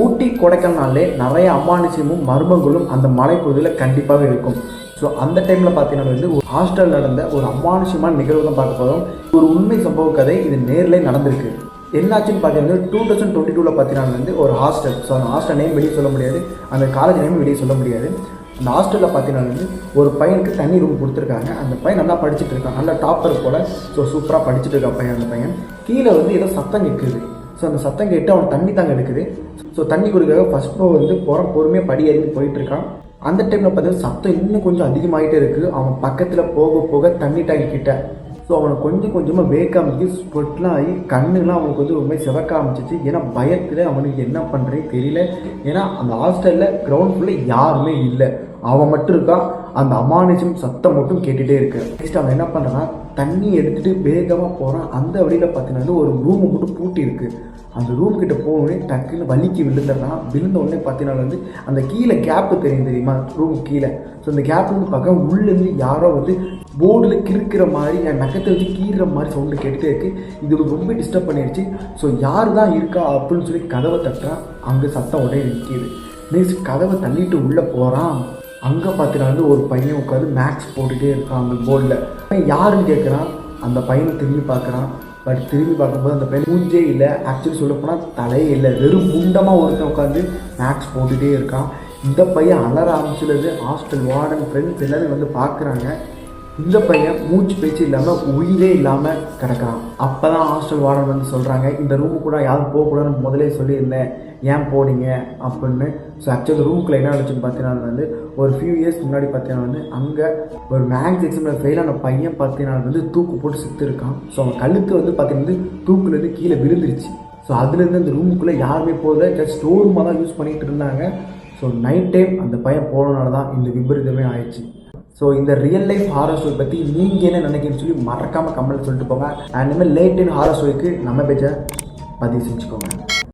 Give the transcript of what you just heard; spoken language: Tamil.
ஊட்டி கொடைக்கானல்லே நிறைய அமானுஷ்யமும் மர்மங்களும் அந்த மலைப்பகுதியில் கண்டிப்பாகவே இருக்கும். ஸோ அந்த டைமில் பார்த்தீங்கன்னா வந்து ஒரு ஹாஸ்டல் நடந்த ஒரு அமானுஷ்யமான நிகழ்வு தான் பார்க்க போதும் ஒரு உண்மை சம்பவ கதை இது நேரில் நடந்திருக்கு. என்னாச்சுன்னு பார்த்தீங்கன்னா டூ தௌசண்ட் டுவெண்ட்டி டூவில் பார்த்தீங்கன்னா வந்து ஒரு ஹாஸ்டல் ஸோ அந்த ஹாஸ்டல் நேம் வெளியே சொல்ல முடியாது. அந்த காலேஜ் நேம் வெளியே சொல்ல முடியாது. அந்த ஹாஸ்டலில் பார்த்தீங்கன்னா வந்து ஒரு பையனுக்கு தனி ரூம் கொடுத்துருக்காங்க. அந்த பையன் நல்லா படிச்சுட்டு இருக்கான். நல்லா டாப்பர் போல் ஸோ சூப்பராக படிச்சுட்டு இருக்கான் பையன் அந்த பையன். கீழே வந்து ஏதோ சத்தம் நிற்குது ஸோ அந்த சத்தம் கேட்டு அவன் தண்ணி தாங்க எடுக்குது. ஸோ தண்ணி குடிக்காக ஃபர்ஸ்ட் ஃப்ளோர் வந்து போகிற பொறுமையாக படி ஏறி போயிட்டு இருக்கான் அந்த டைமில் பார்த்தீங்கன்னா சத்தம் இன்னும் கொஞ்சம் அதிகமாகிட்டே இருக்குது அவன் பக்கத்தில் போக போக தண்ணி டேங்க் கிட்ட. ஸோ அவனை கொஞ்சம் கொஞ்சமாக வேக்க ஆரம்பிச்சு ஸ்பொட்லாம் ஆகி கண்ணுலாம் அவனுக்கு வந்து ரொம்ப சிவக்க ஆரம்பிச்சிச்சு. ஏன்னா பயத்தில் அவனுக்கு என்ன பண்ணுறேன்னு தெரியல. ஏன்னா அந்த ஹாஸ்டலில் கிரவுண்ட் ஃபுல்லாக யாருமே இல்லை. அவன் மட்டும் இருக்கான். அந்த அமானுஷம் சத்தம் மட்டும் கேட்டுகிட்டே இருக்கு. நெக்ஸ்ட் அவன் என்ன பண்ணுறான் தண்ணி எடுத்துகிட்டு வேகமாக போகிறான் அந்த வழியில் பார்த்தீங்கன்னா ஒரு ரூமை மட்டும் பூட்டி இருக்கு. அந்த ரூம் கிட்ட போனோடனே டக்குன்னு வலிக்கு விழுந்துடுறான். விழுந்த உடனே பார்த்தீங்கன்னா வந்து அந்த கீழே கேப்பு தெரியும் தெரியுமா? ரூம் கீழே. ஸோ அந்த கேப்பு வந்து பார்க்க உள்ளேருந்து யாரோ வந்து போர்டில் கிறுக்கிற மாதிரி என் நகத்தை வச்சு கீறுற மாதிரி சவுண்டு கேட்டுட்டே இருக்கு. இது ரொம்ப டிஸ்டர்ப் பண்ணிடுச்சு. ஸோ யார் தான் இருக்கா அப்படின்னு சொல்லி கதவை தட்டுறான். அங்கே சத்தம் உடனே நிற்கிது நெக்ஸ்ட் கதவை தள்ளிட்டு உள்ளே போகிறான் அங்கே பார்த்தீங்கன்னா வந்து ஒரு பையன் உட்காந்து மேக்ஸ் போட்டுகிட்டே இருக்கான் அந்த போர்டில் யாருன்னு கேட்குறான் அந்த பையனை திரும்பி பார்க்குறான் பட் திரும்பி பார்க்கும்போது அந்த பையன் மூஞ்சே இல்லை. ஆக்சுவலி சொல்லப்போனால் தலையே இல்லை. வெறும் குண்டமாக ஒருத்தன் உட்காந்து மேக்ஸ் போட்டுகிட்டே இருக்கான். இந்த பையன் அலற ஆரம்பிச்சுலேருந்து ஹாஸ்டல் வார்டன் ஃப்ரெண்ட்ஸ் எல்லாரும் வந்து பார்க்குறாங்க இந்த பையன் மூச்சு பேச்சு இல்லாமல் உயிரே இல்லாமல் கிடக்கிறான். அப்போ தான் ஹாஸ்டல் வார்டன் வந்து சொல்கிறாங்க இந்த ரூமு கூட யாரும் போகக்கூடாதுன்னு முதலே சொல்லியிருந்தேன். ஏன் போனீங்க? அப்படின்னு. ஸோ ஆக்சுவலி ரூமுக்குள்ள என்ன நடந்துச்சுன்னு பார்த்தீங்கன்னா வந்து ஒரு ஃபியூ இயர்ஸ் முன்னாடி பார்த்தீங்கன்னா வந்து அங்கே ஒரு மேக்ஸ் எக்ஸாமில் ஃபெயிலான பையன் பார்த்தீங்கன்னா வந்து தூக்கு போட்டு செத்து இருக்கான் ஸோ அவன் கழுத்து வந்து பார்த்தீங்கன்னா தூக்குலேருந்து கீழே விழுந்துருச்சு. ஸோ அதுலேருந்து அந்த ரூமுக்குள்ளே யாருமே போகல. ஜஸ்ட் ஸ்டோர் ரூமாக தான் யூஸ் பண்ணிகிட்டு இருந்தாங்க. ஸோ நைட் டைம் அந்த பையன் போனனால தான் இந்த விபரீதமே ஆயிடுச்சு. ஸோ இந்த ரியல் லைஃப் ஹாரர் ஸ்டோரி பற்றி நீங்கள் என்ன நினைக்கிறேன்னு சொல்லி மறக்காமல் கமெண்ட் சொல்லிட்டு போங்க. அண்ட் இனிமேல் லேட் இன் ஹாரர் ஸ்டோரிக்கு நம்ம பேச்சை பதிவு செஞ்சுக்கோங்க.